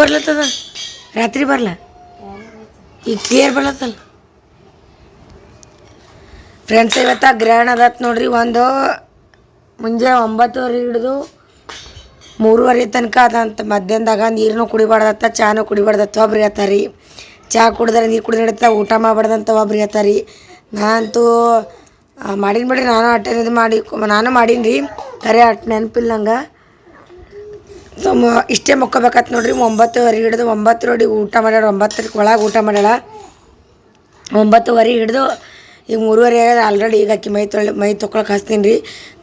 ಬರ್ಲತ್ತದ? ರಾತ್ರಿ ಬರ್ಲ? ಈಗ ಕ್ಲಿಯರ್ ಬರ್ಲತ್ತಲ್ಲ? ಫ್ರೆಂಡ್ಸ್ ಇವತ್ತು ಗ್ರಹಣ ಅದತ್ ನೋಡ್ರಿ, ಒಂದು ಮುಂಜಾನೆ ಒಂಬತ್ತುವರೆ ಹಿಡಿದು ಮೂರುವರೆ ತನಕ ಅದಂತ ಮಧ್ಯಾಹ್ನದಾಗ ನೀರನ್ನು ಕುಡಿಬಾರ್ದತ್ತ, ಚಾನು ಕುಡಿಬಾರ್ದತ್ತ, ಒಬ್ರು ಹೇಳ್ತಾರೆ ರೀ ಚಹಾ ಕುಡಿದ್ರೆ ನೀರು ಕುಡಿದ್ರೆ ಊಟ ಮಾಡಬಾರ್ದಂತ ಒಬ್ರು ಹತ್ತಾರಿ ನಾನಂತೂ ಮಾಡೀನಿ ಬಿಡ್ರಿ, ನಾನು ಅಟ್ಟೆ ಇದು ಮಾಡಿ, ನಾನು ಮಾಡೀನಿ ರೀ ಕರೆ ಅಟ್ ನೆನಪಿಲ್ಲ ನಂಗೆ ಸೊ ಇಷ್ಟೇ ಮಕ್ಕೋಬೇಕಾತ್ ನೋಡ್ರಿ, ಒಂಬತ್ತುವರೆ ಹಿಡಿದು ಒಂಬತ್ತರೊಡಿ ಊಟ ಮಾಡ್ಯಾಳ ಒಂಬತ್ತರಕ್ಕೆ ಒಳಗೆ ಊಟ ಮಾಡ್ಯಾಳ ಒಂಬತ್ತುವರೆ ಹಿಡಿದು ಈಗ ಮೂರುವರೆ ಆಗ್ಯದ ಆಲ್ರೆಡಿ ಈಗ ಆಕಿ ಮೈ ತೊಳೆ ಮೈ ತೊಗೊಳಕ್ಕೆ ಹಚ್ತೀನಿ ರೀ.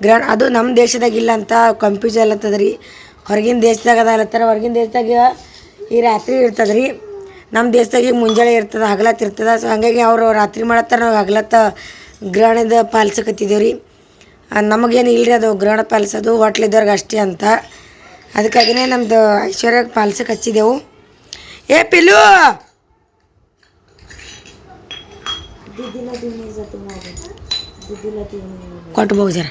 ಗ್ರಹಣ ಅದು ನಮ್ಮ ದೇಶದಾಗ ಇಲ್ಲ ಅಂತ ಕನ್ಫ್ಯೂಸ್ ಅಲ್ಲತ್ತದ ರೀ. ಹೊರಗಿನ ದೇಶದಾಗ ಅದ ಅಲ್ಲತ್ತಾರ ಹೊರಗಿನ ದೇಶದಾಗ ಈ ರಾತ್ರಿ ಇರ್ತದೆ ರೀ. ನಮ್ಮ ದೇಶದಾಗ ಈಗ ಮುಂಜಾನೆ ಇರ್ತದೆ, ಹಗಲತ್ತು ಇರ್ತದೆ. ಸೊ ಹಾಗಾಗಿ ಅವರು ರಾತ್ರಿ ಮಾಡತ್ತಾರ, ನಾವು ಹಗಲತ್ತ ಗ್ರಹಣದ ಪಾಲಿಸಕತ್ತಿದ್ದೇವೆ ರೀ. ನಮಗೇನು ಇಲ್ರಿ ಅದು ಗ್ರಹಣ ಪಾಲಿಸೋದು ಹೋಟ್ಲಿದ್ದವ್ರಿಗೆ ಅಷ್ಟೇ ಅಂತ. ಅದಕ್ಕಾಗಿನೇ ನಮ್ಮದು ಐಶ್ವರ್ಯ ಪಾಲ್ಸಕ್ಕೆ ಹಚ್ಚಿದೆವು. ಏ ಪಿಲು ಕೊಟ್ಬೋದು ಜರ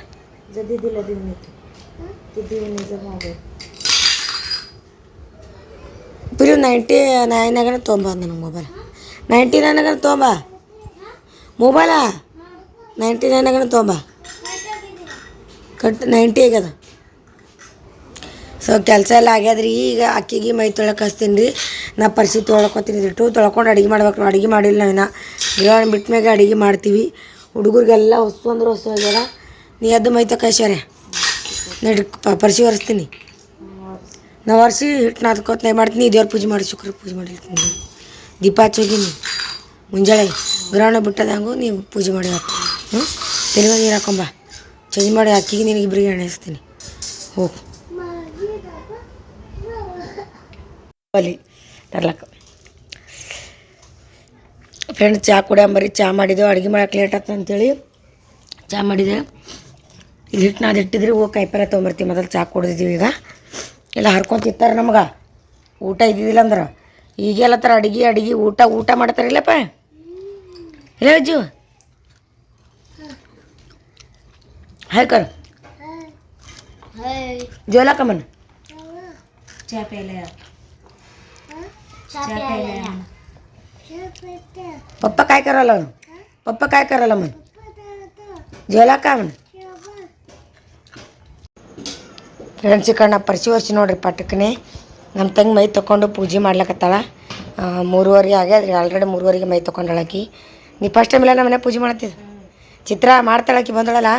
ಪಿಲು ನೈಂಟಿ ತೊಂಬ ತೊಂಬೋದು ನನಗೆ ಮೊಬೈಲ್ ನೈಂಟಿ ನೈನಾಗನ ತೊಂಬ ಮೊಬೈಲಾ ನೈಂಟಿ ನೈನಾಗನ ತೊಂಬ ಕಟ್ ನೈಂಟಿ ಆಗ್ಯದ ಸೊ ಕೆಲಸ ಎಲ್ಲ ಆಗ್ಯಾದ್ರಿ. ಈಗ ಅಕ್ಕಿಗೆ ಮೈ ತೊಳಕ್ಕೆ ಹಚ್ತೀನಿ ರೀ. ನಾ ಪರಿಸಿ ತೊಳ್ಕೊತೀನಿ ಇಟ್ಟು ತೊಳ್ಕೊಂಡು ಅಡುಗೆ ಮಾಡ್ಬೇಕು ನಾವು ಅಡುಗೆ ಮಾಡಿಲ್ಲ ನಾವು ಬಿಟ್ಟ ಮ್ಯಾಗೆ ಅಡುಗೆ ಮಾಡ್ತೀವಿ. ಹುಡುಗರಿಗೆಲ್ಲ ಹೊಸು ಅಂದ್ರೆ ಹೊಸು ಆಗ್ಯಾರ. ನೀ ಅದು ಮೈ ತಕ ಐಶ್ವರ್ಯ ನಡಿ ಪರಿಸಿ ಒರೆಸ್ತೀನಿ. ನಾ ಒರೆಸಿ ಹಿಟ್ಟು ನಾದ್ಕೋತ ನೈ ಮಾಡ್ತೀನಿ. ದೇವ್ರ ಪೂಜೆ ಮಾಡಿ ಶುಕ್ರ ಪೂಜೆ ಮಾಡಿರ್ತೀನಿ ದೀಪ ಹಚ್ಚೋಗಿನಿ ಮುಂಜಾನೆ ಗ್ರಹಣ ಬಿಟ್ಟದಂಗು ನೀವು ಪೂಜೆ ಮಾಡಿ ಹಾಕಿ ಹ್ಞೂ ತೆಲುಗು ನೀರು ಹಾಕೊಂಬ ಚೇಂಜ್ ಮಾಡಿ ಅಕ್ಕಿಗೆ ನಿನಗೆ ಇಬ್ಬರಿಗೆ ಎಣ್ಣೆಸ್ತೀನಿ ಹೋಗು. ಒಲಿ ತರ್ಲಕ್ಕ. ಫ್ರೆಂಡ್ಸ್ ಚಹಾ ಕುಡಿಯಂಬರಿ ಚಾ ಮಾಡಿದ್ದೆವು ಅಡುಗೆ ಮಾಡೋಕೆ ಲೇಟ್ ಆಗ್ತದೆ ಅಂತೇಳಿ ಚಹಾ ಮಾಡಿದೆ. ಇಲ್ಲಿ ಹಿಟ್ಟು ನಾದು ಇಟ್ಟಿದ್ರಿ ಹೋಗಿ ಕಾಯಿಪಲ್ಲೆ ತೊಗೊಂಬರ್ತೀವಿ ಮೊದಲು ಚಹಾ ಕುಡ್ದಿದ್ದೀವಿ ಈಗ. ಎಲ್ಲ ಹರ್ಕೊಂತಿರ್ತಾರೆ ನಮ್ಗೆ. ಊಟ ಇದ್ದಿದ್ದಿಲ್ಲ ಅಂದ್ರೆ. ಈಗೆಲ್ಲ ಥರ ಅಡುಗೆ ಅಡುಗೆ ಊಟ ಊಟ ಮಾಡ್ತಾರಿಲ್ಲಪ್ಪ ಇಲ್ಲ ಅಜ್ಜು ಹಾಯ್ ಕರ್. ಜೋಲಾ ಕಮನ್. ಚಾಪೆಲ್ಲ पप्पा काय करायला म्हण पप्पा काय करायला म्हण जेवला का म्हण ಫ್ರೆಂಡ್ಸ್ ಈ ಕಡೆ ನಾ ಪರಿಸಿ ವರ್ಷ ನೋಡ್ರಿ ಪಟ್ಟಕ್ಕನೆ ನಮ್ಮ ತಂಗಿ ಮೈ ತೊಗೊಂಡು ಪೂಜೆ ಮಾಡ್ಲಕತ್ತಾಳ ಆ, ಮೂರುವರೆ ಆಗ್ಯದ್ರಿ ಆಲ್ರೆಡಿ ಮೂರುವರೆಗೆ ಮೈ ತೊಗೊಂಡಳಾಕಿ ನೀ ಫಸ್ಟ್ ಟೈಮ್ ಎಲ್ಲ ನಮ್ಮ ಮನೆ ಪೂಜೆ ಮಾಡ್ತಿದ್ದ ಚಿತ್ರ ಮಾಡ್ತಾಳಾಕಿ ಬಂದಳಲ್ಲ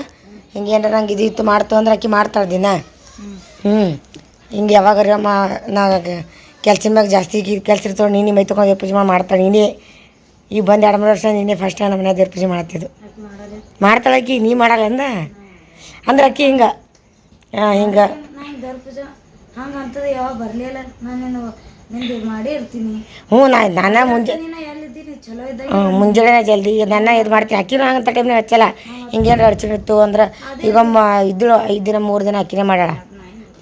ಹಿಂಗೆ ಏನಾರ ನಂಗೆ ಇದು ಇತ್ತು ಮಾಡ್ತು ಅಂದ್ರೆ ಆಕಿ ಮಾಡ್ತಾಳೆ ದಿನ ಹ್ಞೂ ಹಿಂಗೆ ಯಾವಾಗಾರ ಮಾ ನಾ ಕೆಲ್ಸದ ಮ್ಯಾಗ ಜಾಸ್ತಿ ಕೆಲಸ ಇರ್ತಾವೆ ನೀನೇ ಮೈ ತೊಗೊಂಡು ದೇವ್ರ ಪೂಜೆ ಮಾಡಿ ಮಾಡ್ತಾಳೆ ನೀನೇ. ಈಗ ಬಂದು ಎರಡು ಮೂರು ವರ್ಷ ನೀನೇ ಫಸ್ಟ್ ಟೈಮ್ ನಮ್ಮ ಮನೆ ದೇವ್ರ ಪೂಜೆ ಮಾಡ್ತಿದ್ದು. ಮಾಡ್ತಾಳೆ ಆಕಿ ನೀ ಮಾಡಲ್ಲ ಅಂದ? ಅಂದ್ರೆ ಅಕ್ಕಿ ಹಿಂಗೆ. ಹಿಂಗೆ. ಅಂತದ ಯಾವಾಗ ಬರ್ಲಿಲ್ಲ ನಾನು ನಿಂದು ಮಾಡಿ ಇರ್ತೀನಿ. ಹ್ಞೂ ನಾ ನಾನು ಮುಂಜೆ ಹ್ಞೂ ಮುಂಜಾನೆ ಜಲ್ದಿ ನನ್ನ ಇದು ಮಾಡ್ತೀನಿ. ಅಕ್ಕಿನೂ ಹಂಗಂತ ಟೈಮ್ನಾಗ ಹಚ್ಚಲ್ಲ. ಹಿಂಗೇನು ಅಡಚಣೆ ಇತ್ತು ಅಂದ್ರೆ ಈಗ ಮ ಇದ್ದಳು ಐದು ದಿನ ಮೂರು ದಿನ ಅಕ್ಕಿನೇ ಮಾಡ್ಯಾಳ.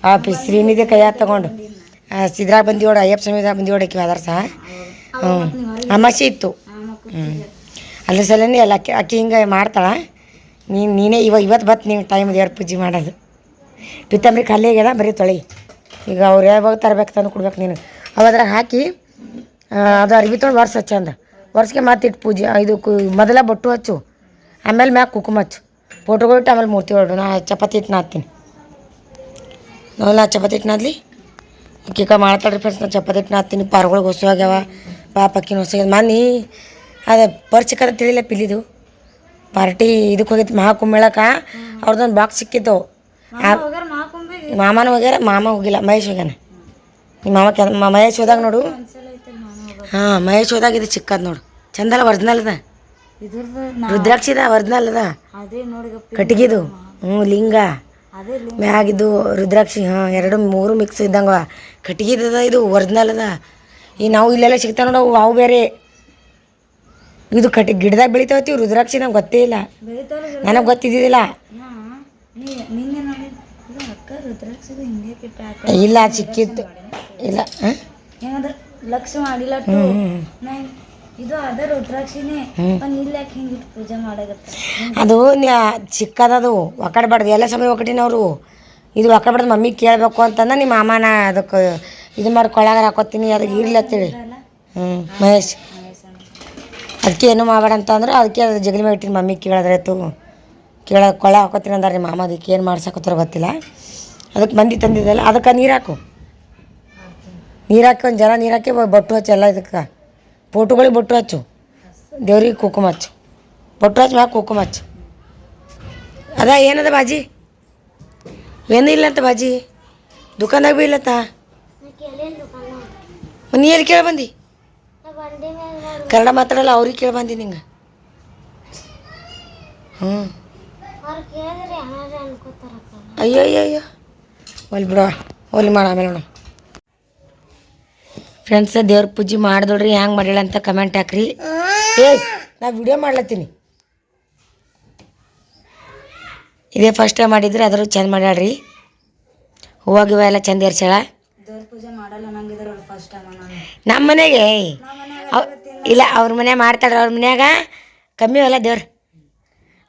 ಆ ಪಿ ಶ್ರೀನಿಧಿ ಕೈಯಾಗ ತಗೊಂಡು. ಸಿದ್ರಾ ಓಡ ಅಯ್ಯಪ್ಪ ಸ್ವಾಮಿ ಬಂದಿಯೋಡಕ್ಕೆ ಅದರ ಸಹ. ಹ್ಞೂ ಅಮಾಸೆ ಇತ್ತು. ಹ್ಞೂ ಅದ್ರ ಸಲನೇ ಎಲ್ಲ ಅಕ್ಕಿ ಅಕ್ಕಿ ಹಿಂಗೆ ಮಾಡ್ತಾಳೆ. ನೀನು ನೀನೇ ಇವಾಗ ಇವತ್ತು ಬತ್ತು ನೀವು ಟೈಮ್ ದೇವ್ರ ಪೂಜೆ ಮಾಡೋದು. ಪಿತ್ತಂಬ್ರಿ ಖಾಲಿ ಆಗ್ಯದ ಬರೀ ತೊಳಿ. ಈಗ ಅವ್ರು ಯಾವಾಗ ತರಬೇಕು ತಂದು ಕೊಡ್ಬೇಕು ನೀನು. ಅವಾದ್ರಾಗ ಹಾಕಿ ಅದು ಅರ್ಬಿ ತೊಗೊಂಡು ವರ್ಷ ಹಚ್ಚಂದ ವರ್ಷಕ್ಕೆ ಮತ್ತಿಟ್ಟು ಪೂಜೆ ಇದು ಕು ಮೊದಲ ಬೊಟ್ಟು ಹಚ್ಚು. ಆಮೇಲೆ ಮ್ಯಾಗ ಕುಕುಮ ಹಚ್ಚು. ಫೋಟೋಗಳು ಇಟ್ಟು ಆಮೇಲೆ ಮೂರ್ತಿ ಹೊರಡು ನಾ ಚಪಾತಿ ಇಟ್ಟು ನಾದ್ತೀನಿ ನಾ ಚಪಾತಿ ಇಟ್ಟು ನಾದ್ಲಿ ಈಕ ಮಾಡ್ತಾಳ್ರಿ ಫ್ರೆಂಡ್ಸ್ ನಾನು ಚಪಾತಿ ಹಿಟ್ಟು ನಾತೀನಿ ಪಾರ್ಗಳಿಗೆ ಹೊಸ ಆಗ್ಯಾವ ಪಾಪ ಅಕ್ಕಿನ ಹೊಸ ಮನ್ನಿ ಅದು ಪರಿಚಕದ ತಿಳಿಲ್ಲ ಪಿಲಿದು ಪಾರ್ಟಿ ಇದಕ್ಕೆ ಹೋಗಿತ್ತು ಮಹಾಕುಂಭಮೇಳಕ್ಕೆ ಅವ್ರದ್ದೊಂದು ಬಾಕ್ಸ್ ಸಿಕ್ಕಿತ್ತು ಮಾಮನ ಹೋಗ್ಯಾರ ಮಾಮ ಹೋಗಿಲ್ಲ ಮಹೇಶ್ ಹೋಗ್ಯಾನ. ನಿಮ್ಮ ಮಾಮ ಕೆಲ ಮಹೇಶ್ ಹೋದಾಗ ನೋಡು. ಹಾಂ ಮಹೇಶ್ ಹೋದಾಗ ಇದು ಚಿಕ್ಕದ ನೋಡು. ಚಂದಲ್ಲ ಒರಿಜಿನಲ್ ಅದ. ರುದ್ರಾಕ್ಷಿ ಅದ ಒರಿಜಿನಲ್ ಅದ. ಕಟ್ಟಿಗೆದು. ಹ್ಞೂ ಲಿಂಗ. ಮ್ಯಾಗಿದ್ದು ರುದ್ರಾಕ್ಷಿ ಹಾಂ ಎರಡು ಮೂರು ಮಿಕ್ಸ್ ಇದ್ದಂಗ ಕಟ್ಟಿಗೆದದ ಇದು ಒರಿಜಿನಲ್ ಅದ. ಈ ನಾವು ಇಲ್ಲೆಲ್ಲ ಸಿಗ್ತಾವ ನೋಡವು ಅವು ಬೇರೆ. ಇದು ಕಟ್ಟಿ ಗಿಡದಾಗ ಬೆಳಿತಾವತಿ ರುದ್ರಾಕ್ಷಿ ನಂಗೆ ಗೊತ್ತೇ ಇಲ್ಲ. ನನಗೆ ಗೊತ್ತಿದ್ದಿದ್ದಿಲ್ಲ. ಹಾಕ ಇಲ್ಲ ಸಿಕ್ಕಿತ್ತು. ಇಲ್ಲ ಲಕ್ಷ ಮಾಡಿಲ್ಲ ಇದು ಅದ ರುದ್ರಾಕ್ಷಿನೇ. ಇಲ್ಲ ಹಿಂಗೆ ಪೂಜೆ ಮಾಡಾಗತ್ತ ಅದು ಒಕ್ಕಡಬಾರ್ದು ಎಲ್ಲ ಸಮಯ ಒಕ್ಕಟಿನವರು ಇದು ಒಕ್ಕಡಬಾರ್ದು ಮಮ್ಮಿ ಕೇಳಬೇಕು ಅಂತಂದ್ರೆ ನಿಮ್ಮ ಮಾಮನ ಅದಕ್ಕೆ ಇದು ಮಾಡಿ ಕೊಳಗಾರ ಹಾಕೋತೀನಿ, ಅದಕ್ಕೆ ಇರಲಿ ಅಂತೇಳಿ. ಹ್ಞೂ ಮಹೇಶ್. ಅದಕ್ಕೆ ಏನು ಮಾಡಬೇಡ ಅಂತಂದ್ರೆ ಅದಕ್ಕೆ ಅದು ಜಗಲಿ ಮೇಲೆ ಇಟ್ಟಿನಿ ಮಮ್ಮಿ ಕೇಳಿದ್ರಾಯ್ತು ಕೇಳ ಕೊಳ ಹಾಕೋತೀನಿ ಅಂದಾರೆ ನಿಮ್ಮ ಮಾಮ, ಅದಕ್ಕೆ ಏನು ಮಾಡ್ಸಕೋತಾರ ಗೊತ್ತಿಲ್ಲ. ಅದಕ್ಕೆ ಮಂದಿ ತಂದಿದ್ದಲ್ಲ, ಅದಕ್ಕೆ ನೀರು ಹಾಕು. ನೀರು ಹಾಕಿ ಒಂದು ಜನ ನೀರು ಹಾಕಿ ಬೊಟ್ಟು ಹಚ್ಚು ಎಲ್ಲ ಇದಕ್ಕೆ. ಫೋಟೋಗಳಿಗೆ ಬೊಟ್ಟು ಹಚ್ಚು. ದೇವ್ರಿಗೆ ಕುಕುಮ ಹಚ್ಚು. ಬೊಟ್ಟು ಹಚ್ಚು ಮ್ಯಾಗ ಕುಕುಮ ಹಚ್ಚು. ಅದ ಏನದ ಬಾಜಿ? ಏನೂ ಇಲ್ಲ ಅಂತ ಬಾಜಿ ದುಕಾನ್ದಾಗ ಭೀ ಇಲ್ಲತ್ತ ನೀ ಎಲ್ಲಿ ಕೇಳಿ ಬಂದಿ ಕನ್ನಡ ಮಾತಾಡಲ್ಲ ಅವ್ರಿಗೆ ಕೇಳಿ ಬಂದಿ ನಿಂಗೆ ಹ್ಞೂ ಅಯ್ಯೋ ಅಯ್ಯೋ ಅಯ್ಯೋ ಒಲ್ ಬಿಡೋ ಒಲಿ ಮಾಡ ಆಮೇಲೆ ನೋಡೋಣ ಫ್ರೆಂಡ್ಸ್ ದೇವ್ರ ಪೂಜೆ ಮಾಡಿದೋಡ್ರಿ ಹೆಂಗೆ ಮಾಡಿಲ್ಲ ಅಂತ ಕಮೆಂಟ್ ಹಾಕ್ರಿ. ಏ ನಾ ವಿಡಿಯೋ ಮಾಡ್ಲತ್ತೀನಿ. ಇದೇ ಫಸ್ಟ್ ಟೈಮ್ ಮಾಡಿದ್ರೆ ಅದ್ರ ಚೆಂದ ಮಾಡ್ಯಾಳ್ರಿ. ಹೂವು ಗಿವ ಎಲ್ಲ ಚಂದ ಏರ್ಸ್ಯಾಳ. ನಾನು. ನಮ್ಮ ಮನೆಗೆ ಇಲ್ಲ ಅವ್ರ ಮನೆ ಮಾಡ್ತಾಳ್ರಿ ಅವ್ರ ಮನ್ಯಾಗ ಕಮ್ಮಿ ಅಲ್ಲ ದೇವ್ರು.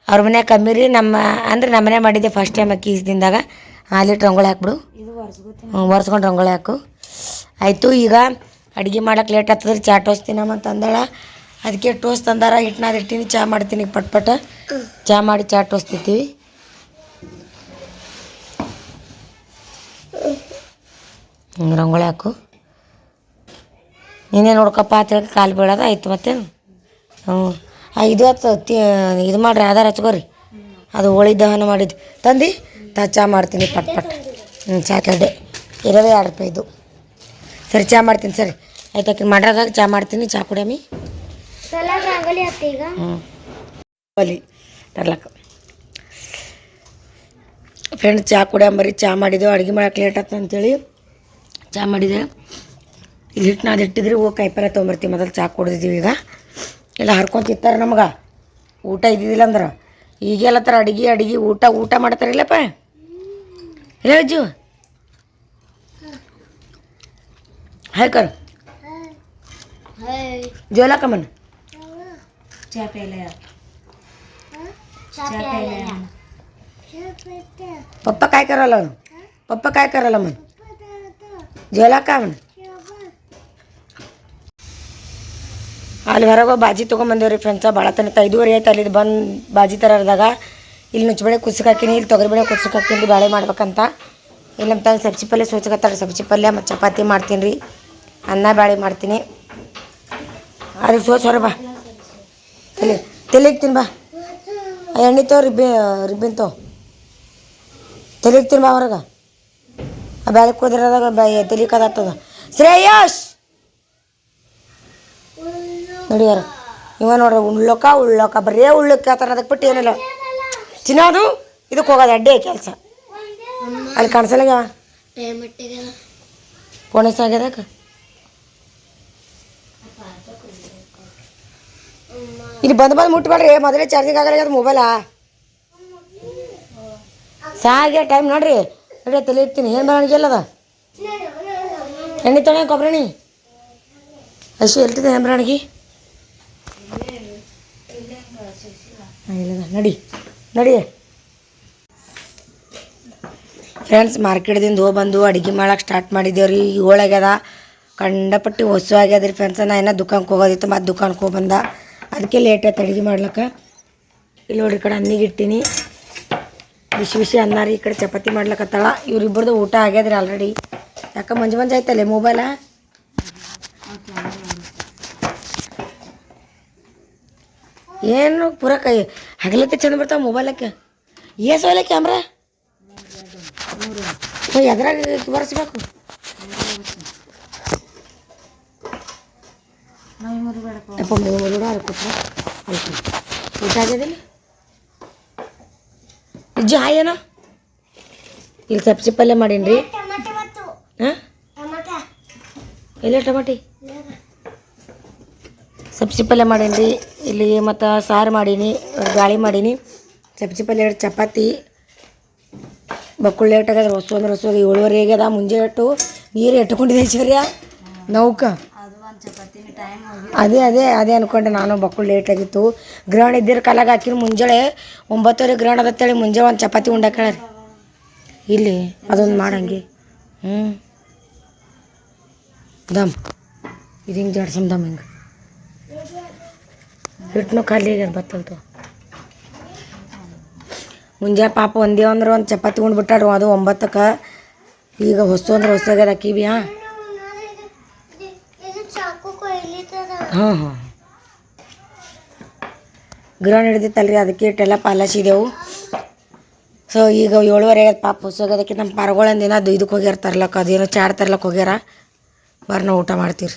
ಅವ್ರ ಮನೆ ಕಮ್ಮಿ ರೀ ನಮ್ಮ ಅಂದ್ರೆ ನಮ್ಮ ಮನೆ ಮಾಡಿದ್ದೆ ಫಸ್ಟ್ ಟೈಮ್ ಅಕ್ಕಿ ದಿನದಾಗ. ಹಾಲಿಟ್ಟು ರಂಗೋಳಿ ಹಾಕ್ಬಿಡು. ಒರೆಸ್ಕೊಂಡು ರಂಗೋಳಿ ಹಾಕು. ಆಯಿತು ಈಗ ಅಡುಗೆ ಮಾಡಕ್ಕೆ ಲೇಟ್ ಆಗ್ತದ್ರಿ ಚಾ ಟೋಸ್ ತಿನ್ನಮ್ಮ ತಂದಾಳ ಅದಕ್ಕೆ ಟೋಸ್ ತಂದಾರ ಹಿಟ್ಟನಾದ ಇಟ್ಟಿನಿ ಚಾ ಮಾಡ್ತೀನಿ ಪಟ್ ಪಟ. ಚಾ ಮಾಡಿ ಚಾ ಟೋಸ್ ಹಿಂಗೆ ರಂಗೋಳಿ ಹಾಕು. ನೀನೇ ನೋಡ್ಕಪ್ಪ ಅಂತ ಹೇಳಿ ಕಾಲು ಬೀಳೋದು ಆಯ್ತು ಮತ್ತೇನು ಹ್ಞೂ. ಇದು ಆತು ತಿ ಇದು ಮಾಡ್ರಿ ಆಧಾರ ಹಚ್ಕೋರಿ. ಅದು ಹೋಳಿ ದಹನ ಮಾಡಿದ್ದು ತಂದು ತಾ ಚಾ ಮಾಡ್ತೀನಿ ಪಟ್ ಪಟ್. ಹ್ಞೂ ಚಹಾ ಕಡ್ಡೆ ಇರೋದೇ ಎರಡು ರೂಪಾಯಿ ಇದು. ಸರಿ ಚಾ ಮಾಡ್ತೀನಿ ಸರಿ. ಆಯ್ತು ಆಕೆ ಮಾಡ್ರಾಗ ಚಾ ಮಾಡ್ತೀನಿ ಚಾ ಕುಡಿಯಮ್ಮಿ ಹ್ಞೂ. ಬಲಿ ತರ್ಲಕ್ಕ ಫ್ರೆಂಡ್ ಚಾ ಕುಡಿಯಂಬರಿ ಚಾ ಮಾಡಿದೆವು ಅಡುಗೆ ಮಾಡಕ್ಕೆ ಲೇಟ್ ಆಯ್ತು ಅಂತೇಳಿ. ಚಹಾ ಮಾಡಿದೆ. ಇಲ್ಲಿ ಹಿಟ್ಟು ನಾವು ಇಟ್ಟಿದ್ರೆ ಹೋಗಿ ಕಾಯಿಪಲ್ಲೆ ತೊಗೊಂಬರ್ತೀವಿ. ಮೊದಲು ಚಹಾ ಕುಡ್ದಿದ್ದೀವಿ ಈಗ. ಎಲ್ಲ ಹರ್ಕೊಂಡು ತಿಂತಾರೆ ನಮ್ಗೆ. ಊಟ ಇದ್ದಿದ್ದಿಲ್ಲ ಅಂದ್ರೆ. ಈಗೆಲ್ಲ ಥರ ಅಡುಗೆ ಅಡುಗೆ ಊಟ ಊಟ ಮಾಡ್ತಾರಿಲ್ಲಪ್ಪ ಇಲ್ಲ ಅಜ್ಜು ಹಾಯ್ ಕರ್. ಜೋಲ ಕಮನ್. ಪಪ್ಪ ಕಾಯ್ಕರಲ್ಲ ಅವನು. ಪಪ್ಪ ಕಾಯ್ ಮನ್. ಜೋಲಾಕವನ ಅಲ್ಲಿ ಹೊರಗೆ ಬಾಜಿ ತೊಗೊಂಬಂದೇವ್ರಿ ಫ್ರೆಂಡ್ಸ ಭಾಳ ತನಕ ಐದುವರೆ ಆಯ್ತು ಅಲ್ಲಿದ್ದು ಬಂದು ಬಾಜಿ ತರದಾಗ ಇಲ್ಲಿ ನುಚ್ಚಬೇಳೆ ಕುಸಕ್ಕೆ ಹಾಕಿನಿ ಇಲ್ಲಿ ತೊಗರಿಬೇಳೆ ಕುಸಕ್ಕೆ ಹಾಕಿನಿ ಬಾಳೆ ಮಾಡ್ಬೇಕಂತ ಇಲ್ಲಿ ನಮ್ಮ ತಂದೆ ಸಬ್ಜಿ ಪಲ್ಯ ಸೋಚ್ಕತ್ತಾರೆ ಸಬ್ಜಿ ಪಲ್ಯ ಮತ್ತು ಚಪಾತಿ ಮಾಡ್ತೀನಿ ರೀ ಅನ್ನ ಬ್ಯಾಳೆ ಮಾಡ್ತೀನಿ ಅದು ಸೋಚ್ ಹೊರ ಬಾ ತಲೆ ತಲೆಗ್ತೀನಿ ಬಾ ಎಣ್ಣೆ ತೋ ರಿಬ್ಬಿ ರಿಬ್ಬಿನ್ ತೋ ತಿನ್ ಬಾ ಹೊರಗೆ ಬ್ಯಾಳೆ ಕುದಿರೋದಾಗ ತಲೆ ಕದಾಗ್ತದ. ಶ್ರೇಯಸ್! ನಡಿಯಾರ. ಇವ ನೋಡ್ರಿ ಉಳ್ಳೋಕ ಉಳ್ಳೋಕ ಬರೇ ಉಳ್ಳಕ್ಕೆ ಕೇಳ್ತಾನೆ ಅದಕ್ಕೆ ಬಿಟ್ಟು ಏನಿಲ್ಲ. ತಿನ್ನೋದು ಇದಕ್ಕೆ ಹೋಗೋದು, ಅಡ್ಡೆ ಕೆಲಸ. ಅಲ್ಲಿ ಕಾಣಿಸಲ್ಲಾಗ್ಯಾವ ಫೋನ್ ಆಗ್ಯದಕ್ಕೆ ಇಲ್ಲಿ ಬಂದು ಬಂದು ಮುಟ್ಬೇಡ್ರಿ, ಮೊದಲೇ ಚಾರ್ಜಿಂಗ್ ಆಗಲ್ಲ ಮೊಬೈಲಾ ಸಾಗೆ ಟೈಮ್ ನೋಡ್ರಿ. ನೋಡಿ, ತಲೆ ಇರ್ತೀನಿ ಏನು ಬರೋಣಿಗೆಲ್ಲದ ಎಣ್ಣೆ ತೊಗೊಂಡು ಕೊಬ್ಬರಣಿ ಹಸಿ ಎಲ್ತಿದೆ ಏನು ಬರೋಣಿಗೆ ಇಲ್ಲದ. ನಡಿ ನಡಿ. ಫ್ರೆಂಡ್ಸ್ ಮಾರ್ಕೆಟ್ದಿಂದ ಹೋಗಿ ಬಂದು ಅಡುಗೆ ಮಾಡಕ್ಕೆ ಸ್ಟಾರ್ಟ್ ಮಾಡಿದ್ದೇವೆ ರೀ ಏಳಾಗ್ಯದ ಕಂಡಪಟ್ಟಿ ಹೊಸ ಆಗ್ಯದ ರೀ ಫ್ರೆಂಡ್ಸ್ ನಾ ಏನೋ ದುಕಾನ್ಗೆ ಹೋಗೋದಿತ್ತು ಮತ್ತು ದುಕಾನ್ಗೆ ಹೋಗಿ ಬಂದ. ಅದಕ್ಕೆ ಲೇಟ್ ಆಯ್ತು ಅಡುಗೆ ಮಾಡ್ಲಿಕ್ಕೆ. ಇಲ್ಲಿ ನೋಡ್ರಿ ಕಡೆ ಅನ್ನಿಗೆ ಇಟ್ಟಿನಿ. ಬಿಸಿ ಬಿಸಿ ಅನ್ನ ರೀ ಈ ಕಡೆ ಚಪಾತಿ ಮಾಡ್ಲಕತ್ತಾಳ. ಇವ್ರಿಬ್ಬರದು ಊಟ ಆಗ್ಯದ್ರಿ ಆಲ್ರೆಡಿ ಯಾಕೆ ಮಂಜು ಮಂಜು ಆಯ್ತಲ್ಲ ಮೊಬೈಲ ಏನು ಪೂರ ಕೈ ಹಗಲಕ್ಕೆ ಚಂದ ಬರ್ತಾವ ಮೊಬೈಲಕ್ಕೆ ಏಸ್ ಒಲೆ ಕ್ಯಾಮ್ರಾ ಎದ್ರಾಗ ಬರ್ಸ್ಬೇಕು ಊಟ ಆಗ್ಯದಿಲ್ಲ ಅಜ್ಜಿ ಹಾಯ್ ಏನೋ ಇಲ್ಲಿ ಸಬ್ಸಿ ಪಲ್ಯ ಮಾಡೀನಿ ರೀ ಹಾಂ ಎಲ್ಲ ಟಮಾಟಿ ಸಬ್ಸಿ ಪಲ್ಯ ಮಾಡೀನಿ ರೀ ಇಲ್ಲಿ ಮತ್ತು ಸಾರು ಮಾಡೀನಿ ಎರಡು ಗಾಳಿ ಮಾಡೀನಿ ಸಬ್ಸಿ ಪಲ್ಯ ಎರಡು ಚಪಾತಿ ಬಕ್ಕುಳು ಲೇಟ್ ಆಗ್ಯದ ಹೊಸ ಅಂದ್ರೆ ಹೊಸದು ಏಳುವರೆ ಆಗ್ಯದ ಮುಂಜಾನೆ ಇಟ್ಟು ನೀರು ಇಟ್ಕೊಂಡಿದ್ದೆ ಐಶ್ವರ್ಯ ನೌಕ ಅದು, ಅದೇ ಅದೇ ಅನ್ಕೊಂಡೆ ನಾನು ಬಕ್ಕುಳು ಲೇಟ್ ಆಗಿತ್ತು. ಗ್ರಹಣ ಇದ್ದಿರ ಕಾಲಾಗ ಹಾಕಿನ ಮುಂಜಾನೆ ಒಂಬತ್ತುವರೆ ಗ್ರಹಣ ಅದತ್ತೇಳಿ ಮುಂಜಾನೆ ಒಂದು ಚಪಾತಿ ಉಂಡಾಕೇಳ್ರಿ ಇಲ್ಲಿ, ಅದೊಂದು ಮಾಡಂಗೆ ಹ್ಞೂ ದಮ್. ಇದು ಹಿಂಗೆ ಜಾಡ್ಸಮ್ ದಮ್ ಹಿಂಗೆ. ಹಿಟ್ಟನು ಖಾಲಿ ಆಗ್ಯದ ಬತ್ತಲ್ತು ಮುಂಜಾನೆ ಪಾಪ ಒಂದೇ ಅಂದ್ರೆ ಒಂದು ಚಪಾತಿ ಉಂಡ್ಬಿಟ್ಟಾಡ್ರಿ ಅದು ಒಂಬತ್ತಕ್ಕೆ. ಈಗ ಹೊಸ ಅಂದ್ರೆ ಹೊಸ ಹಾಕಿವಿ ಹಾಂ. ಹಾಂ ಹಾಂ. ಗ್ರಹಣ ಹಿಡ್ದಿತ್ತಲ್ರಿ, ಅದಕ್ಕೆ ಇಟ್ಟೆಲ್ಲ ಪಾಲಸಿದೆವು ಸೊ ಈಗ ಏಳುವರೆ ಆಗ್ಯದ ಪಾಪ ಹೊಸೋಗೋದಕ್ಕೆ ನಮ್ಮ ಪಾರ್ಗಳಂದು ಏನೋ ಅದು ಇದಕ್ಕೆ ಹೋಗ್ಯಾರ ತರ್ಲಕ್ಕ ಅದೇನೋ ಚಾಡ್ ತರ್ಲಕ್ಕೆ ಹೋಗ್ಯಾರ. ಬರ್ರಿ ನಾವು ಊಟ ಮಾಡ್ತೀವಿ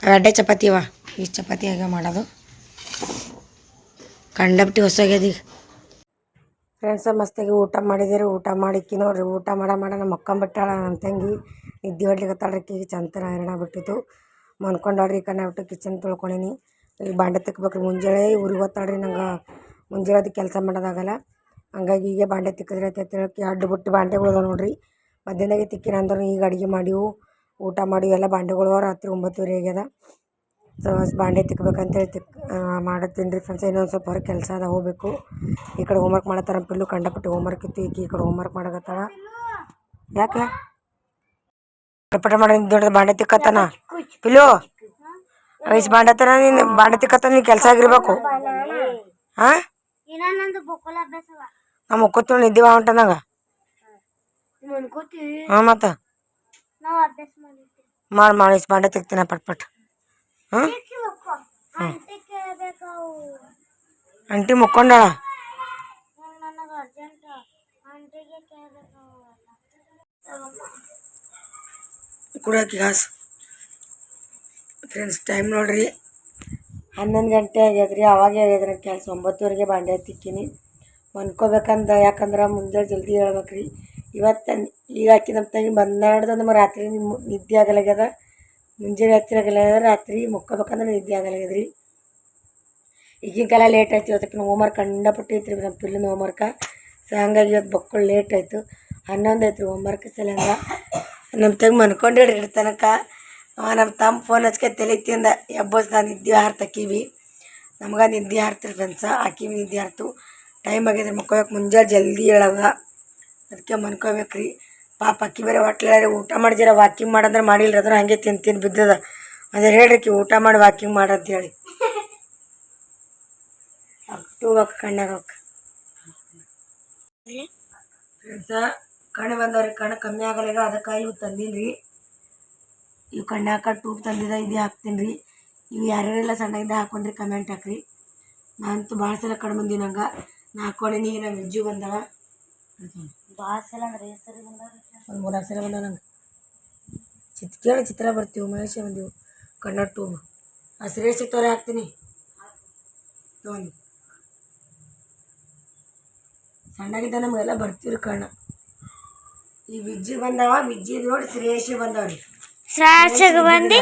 ರೀ ಅಡ್ಡೆ ಚಪಾತಿ ಅವ, ಇಷ್ಟು ಚಪಾತಿ ಆಗ ಮಾಡೋದು. ಕಂಡಪ್ಟಿ ಹೊಸೋಗ್ಯದ ಈಗ. ಫ್ರೆಂಡ್ಸ ಮಸ್ತಾಗಿ ಊಟ ಮಾಡಿದ್ದೀರಿ ಊಟ ಮಾಡಿಕ್ಕಿ ನೋಡ್ರಿ, ಊಟ ಮಾಡ ಮಾಡ, ನಮ್ಮ ಅಕ್ಕಂಬಿಟ್ಟಾಳ ನಮ್ಮ ತಂಗಿ. ನಿದ್ದೆ ಹೊಡ್ಲಿಕ್ಕೆ ಚಂತನ ಹರಣ ಬಿಟ್ಟಿತ್ತು ಮನ್ಕೊಂಡಾಳ್ರಿ ಕಣ್ಣ ಬಿಟ್ಟು ಕಿಚನ್ ತೊಳ್ಕೊಂಡೀನಿ ಈಗ ಬಾಂಡೆ ತಿಕ್ಬೇಕ್ರಿ. ಮುಂಜಾನೆ ಊರಿಗೆ ಹೋಗ್ತಾಳ್ರಿ ನಂಗೆ. ಮುಂಜಾನೆ ಅದು ಕೆಲಸ ಮಾಡೋದಾಗಲ್ಲ. ಹಂಗಾಗಿ ಈಗ ಬಾಂಡೆ ತಿಕ್ಕಿದ್ರೆ ಅಂತ ಹೇಳಕ್ಕೆ ಅಡ್ಡು ಬಿಟ್ಟು ಬಾಂಡೆಗಳು ಅದಾವೆ ನೋಡ್ರಿ. ಮಧ್ಯಾಹ್ನದಾಗೆ ತಿಕ್ಕಿನ ಅಂದ್ರೆ ಈಗ ಅಡುಗೆ ಮಾಡಿವು, ಊಟ ಮಾಡಿವು, ಎಲ್ಲ ಬಾಂಡೆಗಳು ರಾತ್ರಿ ಒಂಬತ್ತುವರೆ ಆಗ್ಯದ. ಸೊ ಬಾಂಡೆ ತಿಕ್ಬೇಕಂತೇಳಿ ತಿಕ್ ಮಾಡತ್ತೀನಿ ರೀ ಫ್ರೆಂಡ್ಸ್ ಇನ್ನೊಂದು ಸ್ವಲ್ಪ ಹೊರಗೆ ಕೆಲಸ ಅದ ಹೋಗ್ಬೇಕು. ಈ ಕಡೆ ಹೋಮ್ವರ್ಕ್ ಮಾಡತ್ತಾರ ಪಿಲ್ಲು ಕಂಡಪಟ್ಟು ಹೋಮ್ವರ್ಕ್ ಇತ್ತು. ಈಗ ಈ ಕಡೆ ಹೋಮ್ವರ್ಕ್ ಮಾಡಕತ್ತಾಳ. ಯಾಕೆ? ಪಟ ಮಾಡಿ ದೊಡ್ಡ ಬಾಂಡೆ ತಿಕ್ಕತ್ತಾನ? ಪಿಲ್ಲು? ವಯಸ್ಸು ಬಾಂಡತ್ತಾನ ನೀನು ಬಾಂಡೆ ತಿಕ್ಕತ್ತಾನ ನೀನು ಕೆಲಸ ಆಗಿರ್ಬೇಕು. ಹಾ? ನಮ್ಮ ಬೊಕ್ಕಲ ಅಭ್ಯಾಸವ. ನಾ ಮುಕ್ಕೋತೀನಿ ನಿದ್ದೆ ಹೊಂಟ ನಂಗೆ? ಮನ್ಕೋತೀವಿ ಹಾಂ ಮತ್ತೆ? ಮಾಡಿ ಮಾಡಿ ಬಾಂಡೆ ತಿಕ್ತೀನ ಪಟ್ ಪಟ್. ಹಾಂ? ಅಂಟಿ ಮುಕ್ಕೊಂಡಾಳ? ಕುಡಿಯೋಕೆ ಗ್ಯಾಸ್ ಫ್ರೆಂಡ್ಸ್ ಟೈಮ್ ನೋಡ್ರಿ. ಹನ್ನೊಂದು ಗಂಟೆ ಆಗ್ಯದ್ರಿ, ಅವಾಗೇ ಆಗ್ಯದ್ರಿ ಕೆಲಸ. ಒಂಬತ್ತುವರೆಗೆ ಬಾಂಡೆ ತಿಕ್ಕಿನಿ ಮನ್ಕೋಬೇಕಂದ, ಯಾಕಂದ್ರೆ ಮುಂದೆ ಜಲ್ದಿ ಹೇಳ್ಬೇಕ್ರಿ. ಇವತ್ತು ಈಗ ಹಾಕಿ ನಮ್ಮ ತಂಗಿ ಬಂದಾಡ್ದು ನಮ್ಮ ರಾತ್ರಿ ನಿಮ್ಮ ನಿದ್ದೆ ಆಗಲಾಗ್ಯದ. ಮುಂಜಾನೆ ಹತ್ತಿರ ಆಗಲಾಗ್ಯದ, ರಾತ್ರಿ ಮುಕ್ಕೋಬೇಕಂದ್ರೆ ನಿದ್ದೆ ಆಗಲಾಗ್ಯದ್ರಿ. ಈಗಿನ ಕಾಲ ಲೇಟ್ ಆಯ್ತು ಇವತ್ತಕ್ಕೆ ಹೋಮ್ವರ್ಕ್ ಕಂಡಪಟ್ಟು ಐತ್ರಿ ನಮ್ಮ ಪಿಲ್ಲಿನ ಹೋಮ್ವರ್ಕ ಸೊ ಹಂಗಾಗಿ ಇವತ್ತು ಬಕ್ಕಳು ಲೇಟ್ ಆಯಿತು. ಹನ್ನೊಂದು ಆಯ್ತು ರೀ ಹೋಮ್ವರ್ಕ್ ಸಲಿಂದ ನಮ್ಮ ತಂಗಿ ಮನ್ಕೊಂಡಿಡ್ರಿ ಇಡ್ ತನಕ. ಅವ ನಮ್ಮ ತಮ್ಮ ಫೋನ್ ಹಚ್ಕೆ ತಲೆ ತಿಂದ ಎಬ್ಬಸ್ ನಾನು ನಿದ್ದೆ ಹಾರ್ತಕ್ಕಿವಿ ನಮ್ಗೆ ನಿದ್ದೆ ಹಾರ್ತಿರಿ ಫ್ರೆಂಡ್ಸ ಆಕಿವಿ ನಿದ್ದೆ ಹಾರ್ತು. ಟೈಮ್ ಆಗಿದ್ರೆ ಮಕ್ಕೋಬೇಕು ಮುಂಜಾನೆ ಜಲ್ದಿ ಹೇಳದ. ಅದಕ್ಕೆ ಮನ್ಕೋಬೇಕು ರೀ ಪಾಪ ಅಕ್ಕಿ ಬೇರೆ ಹೊಟ್ಲಾರ ಊಟ ಮಾಡಿದಿರ ವಾಕಿಂಗ್ ಮಾಡಂದ್ರೆ ಮಾಡಿಲ್ಲ ಅದ್ರ ಹಂಗೆ ತಿಂದು ತಿಂದು ಬಿದ್ದದ. ಅದೇ ಹೇಳ್ರಿ ಆಕಿ ಊಟ ಮಾಡಿ ವಾಕಿಂಗ್ ಮಾಡಂತ ಹೇಳಿ. ಟೂ ಹೋಗಕ್ಕೆ ಕಣ್ಣಾಗ ಹೋಗಕ್ಕೆ ಫ್ರೆಂಡ್ಸ ಕಣ್ಣು ಬಂದವ್ರಿ ಕಣ್ಣು ಕಮ್ಮಿ ಆಗಲ್ಲ ಅದಕ್ಕೆ ಇವು ತಂದೀನಿ ರೀ ಇವು ಕಣ್ಣು ಹಾಕ ಟೂಬ್ ತಂದಿದ್ದ ಇದು ಹಾಕ್ತೀನಿ ರೀ ಇವು ಯಾರ್ಯಾರೆಲ್ಲ ಸಣ್ಣಗಿಂದ ಹಾಕೊಂಡ್ರಿ ಕಮೆಂಟ್ ಹಾಕ್ರಿ. ನಾನಂತೂ ಭಾಳ ಸಲ ಕಣ್ಣು ಬಂದೀವಿ ನಂಗೆ. ನಾ ಹಾಕೊಂಡೀನಿ ಈಗ ನಂಗೆ ವಿಜ್ಜು ಬಂದವ. ಭಾಳ ಸಲ ಅಂದ್ರೆ ಬಂದವ್ರಿ ಒಂದು ಮೂರು ಸಲ ಬಂದವ ನಂಗೆ. ಚಿತ್ ಕೇಳಿ ಚಿತ್ರ ಬರ್ತೀವಿ ಮಹೇಶ ಬಂದಿವು. ಕಣ್ಣ ಟೂಬ್ ಹಸಿರೇ ತೋರೆ ಹಾಕ್ತೀನಿ. ತೊಗೊಂಡು. ಸಣ್ಣಗಿದ್ದ ನಮಗೆಲ್ಲ ಬರ್ತೀವ್ರಿ ಕಣ್ಣ. ಈ ವಿಜ್ಜಿ ಬಂದವ ವಿಜ್ಜಿ ನೋಡಿ ಶ್ರೇಯಸ್ಸಿ ಬಂದವ್ರಿ. ಶ್ರಾಸಗ ಬಂದು?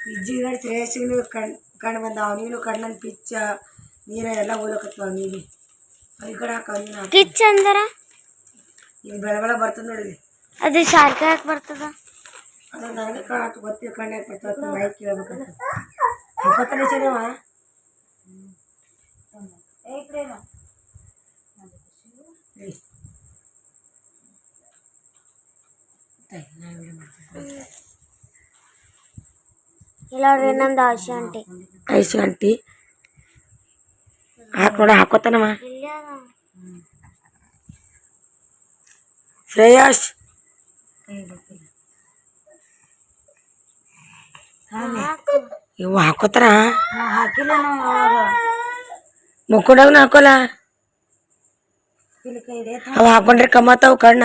ವಿಜ್ಜಿ ನೋಡಿ ಶ್ರೇಯಸಿಗೂ ಕಣ್ ಕಣ್ಣು ಬಂದಾವ. ನೀನು ಕಣ್ಣನ್ ಪಿಚ್ಚ ನೀರ ಎಲ್ಲ ಹೋಲಕತ್ತವ ನೀನು. ಈ ಕಡೆ ಹಾಕವ ನೀನು ಹಾಕಿ. ಕಿಚ್ ಅಂದ್ರ? ಇಲ್ಲಿ ಬೆಳ ಬೆಳ ಬರ್ತದೆ ನೋಡಿ ಅದು ಶಾರ್ಕ ಯಾಕೆ ಬರ್ತದ? ಅದು ನನಗೆ ಕಾಣತ್ತು ಗೊತ್ತಿಲ್ಲ ಕಣ್ಣು ಯಾಕೆ ಬರ್ತದೆ ಮೈ ಕೇಳ್ಬೇಕಂತ. ಹಾಕೋತಾನೆ ಏ ಇಲ್ಲವ್ರಿ ನಮ್ದು ಆಶೆ ಆಂಟಿ ಐಶು ಆಂಟಿ ಹಾಕ್ ನೋಡ ಹಾಕೋತಾನವ ಇಲ್ಲೇ ಶ್ರೇಯಾಶ್ ಇವು ಹಾಕೋತಾರ ಹಾಕಿಲ್ಲ ನಾವು ಯಾವಾಗ ಮುಕ್ಕೊಂಡಾಗನು ಹಾಕೋಲ್ಲ ಇಲ್ಲಿ ಕೈ ಇದೆ ಅವು ಹಾಕೊಂಡ್ರೆ ಕಮ್ಮತ್ತಾವು ಕಣ್ಣ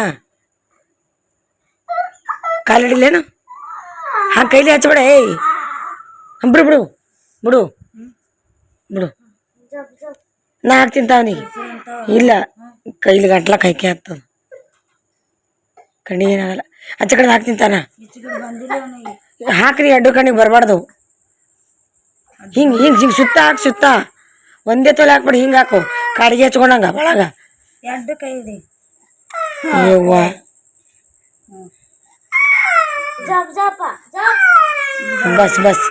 ಕಾಲಿಡಿಲೇನು ಹಾಂ ಕೈಲಿ ಹಚ್ಬೇಡ ಏಯ್. ಹಂ, ಬಿಡು ಬಿಡು ಬಿಡು. ಬಿಡು. ನಾ ಹಾಕ್ತೀನಿ ತಾವನಿಗೆ ಇಲ್ಲ ಕೈಲಿ ಗಂಟ್ಲ ಕೈಕೆ ಆಗ್ತದ. ಕಣ್ಣಿಗೆ ಏನಾಗಲ್ಲ. ಅಚ್ಚ ಕಡೆ ಹಾಕ್ತೀನಿ ತಾನ. ಹಾಕ್ರಿ ಅಡ್ಡು ಕಣ್ಣಿಗೆ ಬರಬಾರ್ದು. ಹಿಂಗೆ ಹಿಂಗೆ ಹಿಂಗೆ ಸುತ್ತ ಹಾಕಿ ಸುತ್ತ. ಒಂದೇ ತೊಲೆ ಹಾಕ್ಬಿಡಿ ಹಿಂಗೆ ಹಾಕು. ಕಾಡಿಗೆ ಹಚ್ಕೊಂಡಂಗ ಒಳಗ. ಎರಡು ಕೈ ಇದೆ ಬಸ್ ಬಸ್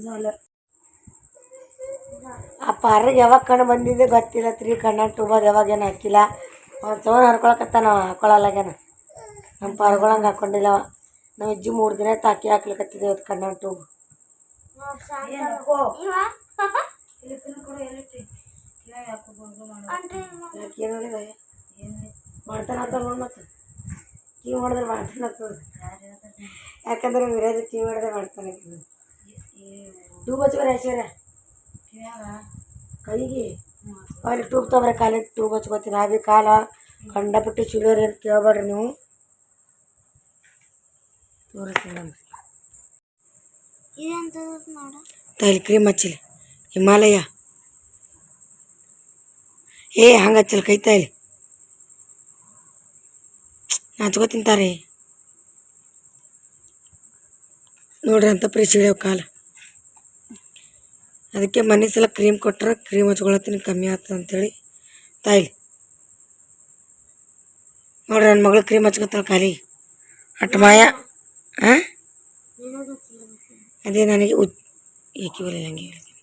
झालं. ಆ ಪಾರಿಗೆ ಯಾವಾಗ ಕಣ್ಣು ಬಂದಿದ್ದೆ ಗೊತ್ತಿಲ್ಲ ತ್ರೀ ಕಣ್ಣ ಟೂಬದ್ ಯಾವಾಗ ಏನು ಹಾಕಿಲ್ಲ ಅವ್ನು ತೊಗೊಂಡು ಹರ್ಕೊಳಕತ್ತಾನ ಹಾಕೊಳ್ಳಲ್ಲಾಗೇನ ನಮ್ಮ ಪಾರ್ಗೊಳಂಗೆ ಹಾಕೊಂಡಿಲ್ಲವ ನಾವು ಇಜ್ಜಿ ಮೂರು ದಿನ ತಾಕಿ ಹಾಕ್ಲಿಕತ್ತಿದ್ದೇವೆ ಅದು ಕಣ್ಣ ಟೂಬ್ ನೋಡಿ ಮತ್ತೆ ಕಿವಿ ಮಾಡಿದ್ರೆ ಮಾಡ್ತಾನೆ ಯಾಕಂದ್ರೆ ವಿರಾಜ್ ಕಿವಿ ಮಾಡಿದ್ರೆ ಮಾಡ್ತಾನೆ ಟೂಬ್ ಹಚ್ಕೋರಿ ಐಶ್ವರ್ಯ ಕೈಗೆ. ಅಲ್ಲಿ ಟೂಬ್ ತೊಗೊಬ್ರೆ ಕಾಲಿಗೆ ಟೂಬ್ ಹಚ್ಕೋತೀನಿ. ನಾ ಬಿ ಕಾಲ ಕಂಡಪಟ್ಟು ಚುಳಿಯೋರಿ ಅಂತ ಕೇಳ್ಬೇಡ್ರಿ ನೀವು. ತೋರಿಸ್ತೀನಿ ನಮ್ಗೆ ತೈಲ್ ಕ್ರೀಮ್ ಹಚ್ಚಿಲ್ಲ. ಹಿಮಾಲಯ. ಏ ಹಂಗೆ ಹಚ್ಚಲ್ ಕೈ ತೈಲಿ. ನಾಚ್ಕೋ ತಿಂತಾರೆ. ನೋಡ್ರಿ ಅಂತ ಪ್ರೀ ಕಾಲು. ಅದಕ್ಕೆ ಮನೆ ಸಲ ಕ್ರೀಮ್ ಕೊಟ್ರೆ ಕ್ರೀಮ್ ಹಚ್ಕೊಳತ್ತೀನಿ ಕಮ್ಮಿ ಆಗ್ತದೆ ಅಂತೇಳಿ ತಾಯಿ. ನೋಡ್ರಿ ನನ್ನ ಮಗಳು ಕ್ರೀಮ್ ಹಚ್ಕೊತಾಳೆ ಖಾಲಿ. ಅಟ್ಮಾಯ ಅದೇ ನನಗೆ ಉದ್ ಏಕೆ ಹಂಗೆ ಹೇಳ್ತೀನಿ.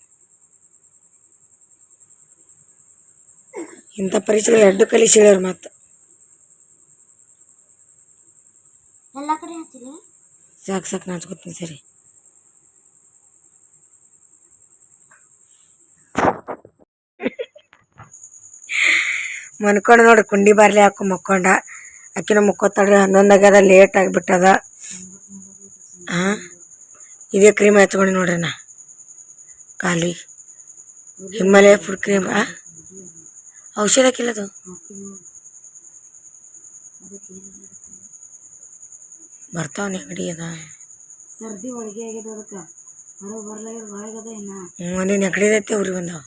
ಇಂಥ ಪರಿಚಯ ಎರಡು ಕಲಿ ಮತ್ತು ಎಲ್ಲ ಕಡೆ ಹಚ್ಚಿಲ್ಲ ಸಾಕು ಸಾಕು ನಾಚ್ಕೊತೀನಿ ಸರಿ. ಮನ್ಕೊಂಡು ನೋಡ್ರಿ ಕುಂಡಿ ಬಾರ್ಲಿ ಹಾಕೊ ಮಕ್ಕೊಂಡ. ಆಕಿನ ಮುಕ್ಕೋತಾಳ್ರಿ ಹನ್ನೊಂದು ಆಗ್ಯದ ಲೇಟ್ ಆಗಿಬಿಟ್ಟದ. ಹಾಂ ಇದೇ ಕ್ರೀಮ್ ಹಚ್ಕೊಂಡು ನೋಡ್ರಿ ನಾ. ಖಾಲಿ. ಹಿಮಾಲಯ ಫುಡ್ ಕ್ರೀಮ್ ಔಷಧ ಹಾಕಿಲ್ಲದು ಬರ್ತಾವ ನೆಗಡಿ ಅದ. ಸರ್ದಿ ಒಳಗೆ ಆಗ್ಯದ ಅದಕ್ಕೆ. ಹೊರಗೆ ಬರ್ಲಾಗ್ಯದ ಒಳಗದ ಇನ್ನ. ಹ್ಞೂ ಅದೇ ನೆಗಡಿ ಐತೆ ಅವ್ರಿ ಬಂದಾವ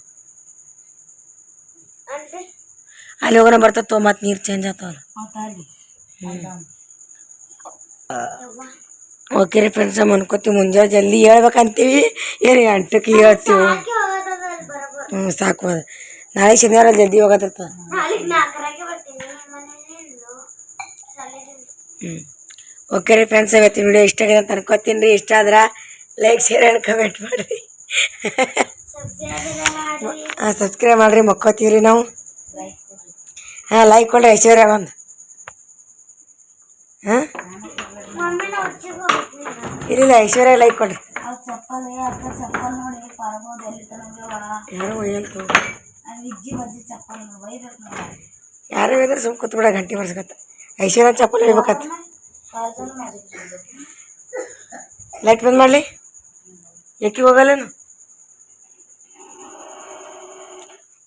ಅಲ್ಲಿ ಹೋಗೋಣ ತೋ ಮತ್ತೆ ನೀರು ಚೇಂಜ್ ಆಗ್ತಾವಲ್ಲ ಓಕೆ ರೀ ಫ್ರೆಂಡ್ಸ್ ಅನ್ಕೋತೀವಿ ಮುಂಜಾನೆ ಜಲ್ದಿ ಹೇಳ್ಬೇಕಂತೀವಿ. ಏನು ಎಂಟಕ್ಕೆ ಹೇಳ್ತೀವಿ. ಹ್ಞೂ ಸಾಕು ಅದ ನಾಳೆ ಶನಿವಾರ ಜಲ್ದಿ ಹೋಗೋದಿರ್ತದ ಹ್ಞೂ ಓಕೆ ರೀ ಫ್ರೆಂಡ್ಸ್ ಇವತ್ತಿನ ವಿಡಿಯೋ ಇಷ್ಟ ಆಗಿದೆ ಅಂತ ಅನ್ಕೋತೀನಿ ರೀ. ಇಷ್ಟ ಆದ್ರೆ ಲೈಕ್ ಶೇರ್ ಆ್ಯಂಡ್ ಕಮೆಂಟ್ ಮಾಡಿರಿ. ಹಾಂ ಸಬ್ಸ್ಕ್ರೈಬ್ ಮಾಡಿರಿ ಮಕ್ಕೋತೀವಿ ರೀ ನಾವು. ಹಾಂ ಲೈಕ್ ಕೊಡ್ರಿ ಐಶ್ವರ್ಯ ಒಂದು. ಹಾಂ? ಇಲ್ಲ ಐಶ್ವರ್ಯ ಲೈಕ್ ಕೊಡ್ರಿ. ಯಾರು ಹೇಳ್ತು ಯಾರು ಇದ್ರೆ ಸುಮ್ ಕೂತ್ಬಿಡ ಗಂಟೆ ಬರ್ಸ್ಕತ್ತ ಐಶ್ವರ್ಯ ಚಪ್ಪಲ್ ಮಾಡಿ ಲೈಟ್ ಬಂದ್ ಮಾಡಲಿ. ಏಕೆ ಹೋಗಲ್ಲೇನು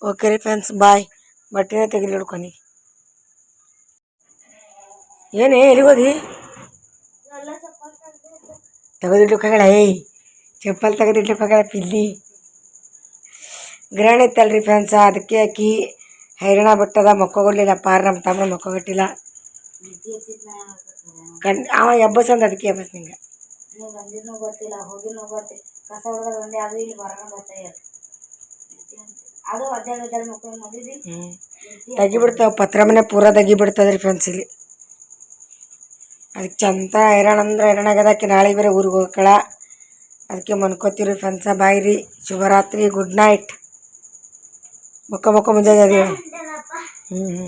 ಓಕೆ ರೀ ಫ್ರೆಂಡ್ಸ್ ಬಾಯ್ ಬಟ್ಟೆನೇ ತೆಗಿಲಿ ಹಿಡ್ಕೊನಿ ಏನೇ, ಎಲ್ಲಿಗೆ ಹೋದಿ ತೆಗೆದಿಡ್ಲಿಕ್ಕಾಗಲ್ಲ ಏಯ್. ಚಪ್ಪಲ್ ತೆಗೆದಿಡ್ಲಿಕ್ಕಾಗಲ್ಲ ಪಿಲ್ಲಿ. ಗ್ರಹಣ ಇತ್ತಲ್ರಿ ಫ್ರೆಂಡ್ಸ ಅದಕ್ಕೆ ಆಕಿ ಹೈರಾಣ ಬಿಟ್ಟದ ಮಕ್ಕೋಗೊಡ್ಲಿಲ್ಲ ಪಾರ್ ನಮ್ಮ ತಮ್ಮ ಮಕ್ಕೋಗಟ್ಟಿಲ್ಲ ಅವ ಎಬ್ಬಸ್ ಅಂದ ಅದಕ್ಕೆ ಎಬ್ಬಸ್ ನಿಂಗೆ. ನೀವು ಬಂದಿದ್ನೂ ಗೊತ್ತಿಲ್ಲ ಹೋಗಿನೂ ಗೊತ್ತಿಲ್ಲ ಕಸ ಹೊಡೆದ ಬಂದೆ ಅದು ಇಲ್ಲಿ ಹೊರಗೆ ಬರ್ತಾಯ ಅದು ಅಜ್ಜಾಡ್ ಅಜ್ಜಾಡ್ ಮಕ್ಕಳು ಮದಿದಿ ಹ್ಞೂ ತೆಗಿಬಿಡ್ತಾವೆ ಪತ್ರ ಮನೆ ಪೂರ ತೆಗಿಬಿಡ್ತದ್ರಿ ಫ್ರೆಂಡ್ಸ್ ಇಲ್ಲಿ. ಅದಕ್ಕೆ ಚಂದ ಹೈರಾಣ ಅಂದ್ರೆ ಹೈರಾಣ ಆಗದಕ್ಕೆ ನಾಳೆ ಬೇರೆ ಊರಿಗೆ ಹೋಗಕಳ. ಅದಕ್ಕೆ ಮನ್ಕೋತೀರಿ ಫ್ರೆಂಡ್ಸ ಬಾಯ್ ರೀ ಶುಭರಾತ್ರಿ ಗುಡ್ ನೈಟ್ ಮುಖ ಮುಖ ಮುಂಜಾನೆ ಹ್ಞೂ ಹ್ಞೂ